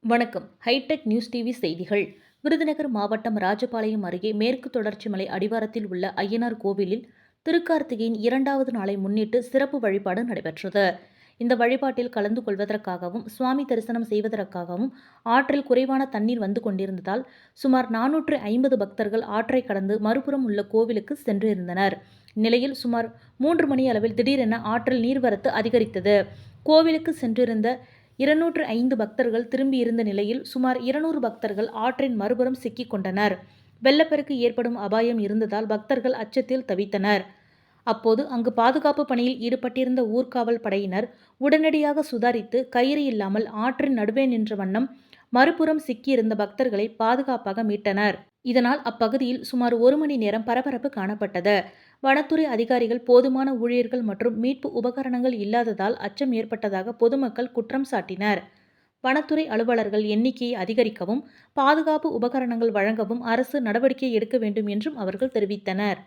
வணக்கம். Hitech news TV செய்திகள். விருதுநகர் மாவட்டம் ராஜபாளையம் அருகே மேற்கு தொடர்ச்சி மலை அடிவாரத்தில் உள்ள ஐயனார் கோவிலில் திருக்கார்த்திகையின் இரண்டாவது நாளை முன்னிட்டு சிறப்பு வழிபாடு நடைபெற்றது. இந்த வழிபாட்டில் கலந்து கொள்வதற்காகவும் சுவாமி தரிசனம் செய்வதற்காகவும் ஆற்றில் குறைவான தண்ணீர் வந்து கொண்டிருந்ததால் சுமார் நானூற்று ஐம்பது பக்தர்கள் ஆற்றை கடந்து மறுபுறம் உள்ள கோவிலுக்கு சென்றிருந்தனர் இந்நிலையில் சுமார் மூன்று மணி அளவில் திடீரென ஆற்றில் நீர்வரத்து அதிகரித்தது. கோவிலுக்கு சென்றிருந்த இருநூற்று ஐந்து பக்தர்கள் திரும்பியிருந்த நிலையில் சுமார் இருநூறு பக்தர்கள் ஆற்றின் மறுபுறம் சிக்கிக் கொண்டனர். வெள்ளப்பெருக்கு ஏற்படும் அபாயம் இருந்ததால் பக்தர்கள் அச்சத்தில் தவித்தனர். அப்போது அங்கு பாதுகாப்பு பணியில் ஈடுபட்டிருந்த ஊர்காவல் படையினர் உடனடியாக சுதாரித்து கயிறு இல்லாமல் ஆற்றின் நடுவே நின்ற வண்ணம் மறுபுறம் சிக்கியிருந்த பக்தர்களை பாதுகாப்பாக மீட்டனர். இதனால் அப்பகுதியில் சுமார் ஒரு மணி நேரம் பரபரப்பு காணப்பட்டது. வனத்துறை அதிகாரிகள் போதுமான ஊழியர்கள் மற்றும் மீட்பு உபகரணங்கள் இல்லாததால் அச்சம் ஏற்பட்டதாக பொதுமக்கள் குற்றம் சாட்டினர். வனத்துறை அலுவலர்கள் எண்ணிக்கையை அதிகரிக்கவும் பாதுகாப்பு உபகரணங்கள் வழங்கவும் அரசு நடவடிக்கை எடுக்க வேண்டும் என்றும் அவர்கள் தெரிவித்தனர்.